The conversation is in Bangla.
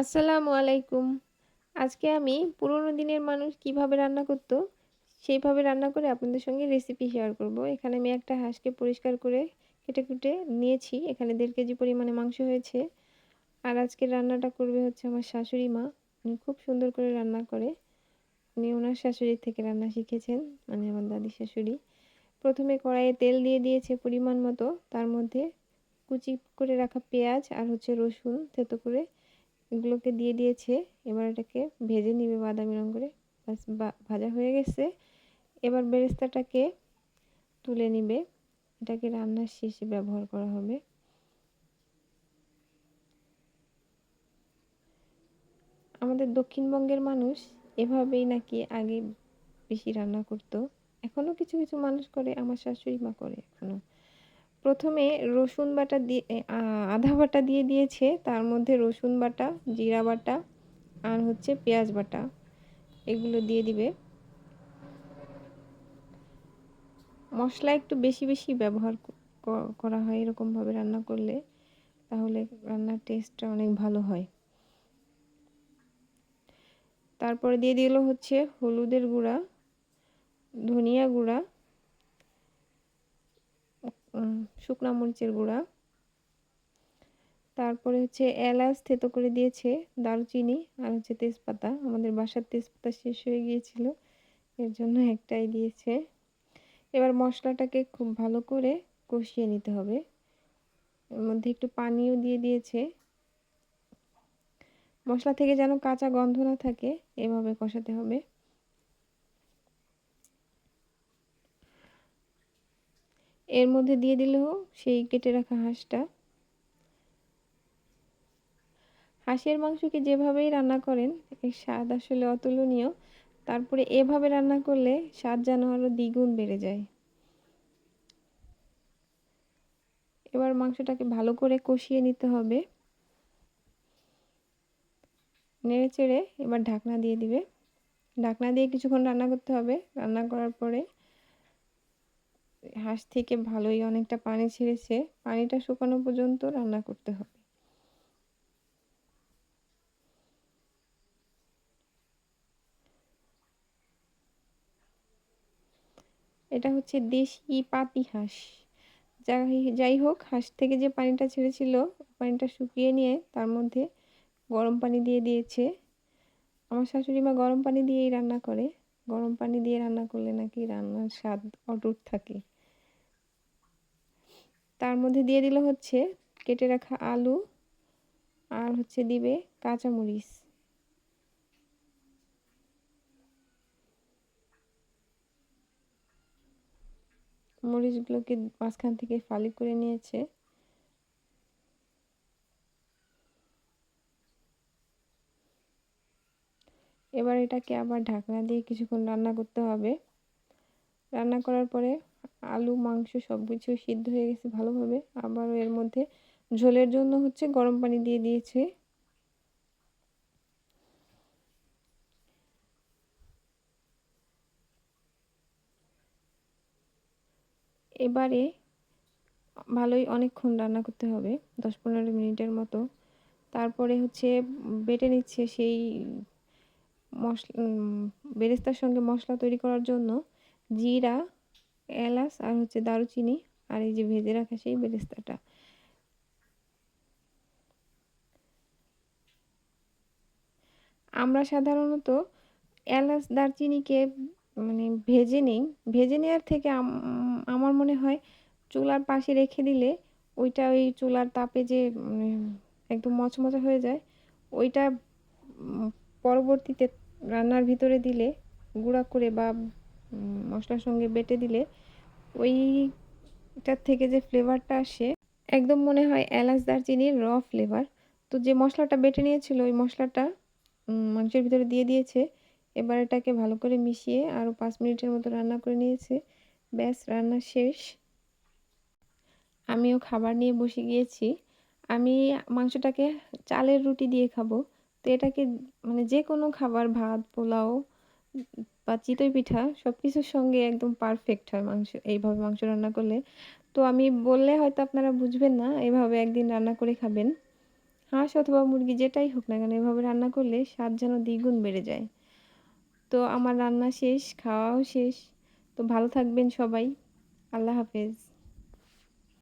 আসসালামু আলাইকুম। আজকে আমি পুরোনো দিনের মানুষ কীভাবে রান্না করত, সেইভাবে রান্না করে আপনাদের সঙ্গে রেসিপি শেয়ার করব। এখানে আমি একটা হাঁসকে পরিষ্কার করে কেটে কুটে নিয়েছি। এখানে দেড় কেজি পরিমাণে মাংস হয়েছে। আর আজকে রান্নাটা করবে হচ্ছে আমার শাশুড়ি মা। উনি খুব সুন্দর করে রান্না করে। উনি ওনার শাশুড়ির থেকে রান্না শিখেছেন মানে আমার দাদি শাশুড়ি। প্রথমে কড়াইয়ে তেল দিয়ে দিয়েছে পরিমাণ মতো। তার মধ্যে কুচি করে রাখা পেঁয়াজ আর হচ্ছে রসুন থেতো করে এগুলোকে দিয়ে দিয়েছে। এবার এটাকে ভেজে নিবে বাদামি রঙ করে। ভাজা হয়ে গেছে। এবার বেরেস্তাটাকে তুলে নিবে। এটাকে রান্নার শেষে ব্যবহার করা হবে। আমাদের দক্ষিণবঙ্গের মানুষ এভাবেই নাকি আগে বেশি রান্না করত। এখনও কিছু কিছু মানুষ করে, আমার শাশুড়ি মা করে এখনও প্রথমে রসুন বাটা দিয়ে আধা বাটা দিয়ে দিয়েছে, তার মধ্যে রসুন বাটা, জিরা বাটা আর হচ্ছে পেঁয়াজ বাটা, এগুলো দিয়ে দিবে। মশলা একটু বেশি বেশি ব্যবহার করা হয় এরকমভাবে রান্না করলে, তাহলে রান্নার টেস্টটা অনেক ভালো হয়। তারপরে দিয়ে দিল হচ্ছে হলুদের গুঁড়া, ধনিয়া গুঁড়া শুকনা মরিচের গুঁড়া। তারপরে হচ্ছে এলাচ থেতো করে দিয়েছে দারুচিনি আর হচ্ছে তেজপাতা। আমাদের বাসার তেজপাতা শেষ হয়ে গিয়েছিল, এর জন্য একটাই দিয়েছে। এবার মশলাটাকে খুব ভালো করে কষিয়ে নিতে হবে। এর মধ্যে একটু পানিও দিয়ে দিয়েছে। মশলা থেকে যেন কাঁচা গন্ধ না থাকে, এভাবে কষাতে হবে। এর মধ্যে দিয়ে দিলেও সেই কেটে রাখা হাঁসটা। হাঁসের মাংসকে যেভাবেই রান্না করেন, এর স্বাদ আসলে অতুলনীয়। তারপরে এভাবে রান্না করলে স্বাদ যেন আরও দ্বিগুণ বেড়ে যায়। এবার মাংসটাকে ভালো করে কষিয়ে নিতে হবে। নেড়ে চেড়ে এবার ঢাকনা দিয়ে দিবে। ঢাকনা দিয়ে কিছুক্ষণ রান্না করতে হবে। রান্না করার পরে হাঁস থেকে ভালোই অনেকটা পানি ছেড়েছে, পানিটা শুকানো পর্যন্ত রান্না করতে হবে। এটা হচ্ছে দেশি পাতি হাঁস। যাই যাই হোক, হাঁস থেকে যে পানিটা ছেড়েছিল, পানিটা শুকিয়ে নিয়ে তার মধ্যে গরম পানি দিয়ে দিয়েছে। আমার শাশুড়ি মা গরম পানি দিয়েই রান্না করে। গরম পানি দিয়ে রান্না করলে নাকি রান্নার স্বাদ অটুট থাকে। তার মধ্যে দিয়ে দিল হচ্ছে কেটে রাখা আলু আর হচ্ছে দিবে কাঁচামরিচ। মরিচগুলোকে মাঝখান থেকে ফালি করে নিয়েছে। এবার এটাকে আবার ঢাকনা দিয়ে কিছুক্ষণ রান্না করতে হবে। রান্না করার পরে আলু, মাংস সব কিছু সিদ্ধ হয়ে গেছে ভালোভাবে। আবারও এর মধ্যে ঝোলের জন্য হচ্ছে গরম পানি দিয়ে দিয়েছে। এবারে ভালোই অনেকক্ষণ রান্না করতে হবে, দশ পনেরো মিনিটের মতো। তারপরে হচ্ছে বেটে নিচ্ছে সেই মশলা বেরেস্তার সঙ্গে মশলা তৈরি করার জন্য। জিরা, এলাচ আর হচ্ছে দারুচিনি আর এই যে ভেজে রাখা সেই বেরেস্তাটা। আমরা সাধারণত এলাচ, দারচিনিকে মানে ভেজে নেই। ভেজে নেওয়ার থেকে আমার মনে হয় চুলার পাশে রেখে দিলে ওইটা ওই চুলার তাপে যে মানে একদম মচমচে হয়ে যায়, ওইটা পরবর্তীতে রান্নার ভিতরে দিলে গুঁড়া করে বা মশলার সঙ্গে বেটে দিলে ওইটার থেকে যে ফ্লেভারটা আসে, একদম মনে হয় এলাচ দারচিনির র ফ্লেভার তো যে মশলাটা বেটে নিয়েছিল, ওই মশলাটা মাংসের ভিতরে দিয়ে দিয়েছে। এবার এটাকে ভালো করে মিশিয়ে আরও পাঁচ মিনিটের মতো রান্না করে নিয়েছে। ব্যাস, রান্না শেষ। আমিও খাবার নিয়ে বসে গিয়েছি। আমি মাংসটাকে চালের রুটি দিয়ে খাব। তো এটাকে মানে যে কোনো খাবার, ভাত, পোলাও বা চিতই পিঠা সব কিছুর সঙ্গে একদম পারফেক্ট হয় মাংস, এইভাবে মাংস রান্না করলে। তো আমি বললে হয়তো আপনারা বুঝবেন না, এভাবে একদিন রান্না করে খাবেন। হাঁস অথবা মুরগি যেটাই হোক না কেন, এভাবে রান্না করলে স্বাদ যেন দ্বিগুণ বেড়ে যায়। তো আমার রান্না শেষ, খাওয়াও শেষ। তো ভালো থাকবেন সবাই। আল্লাহ হাফেজ।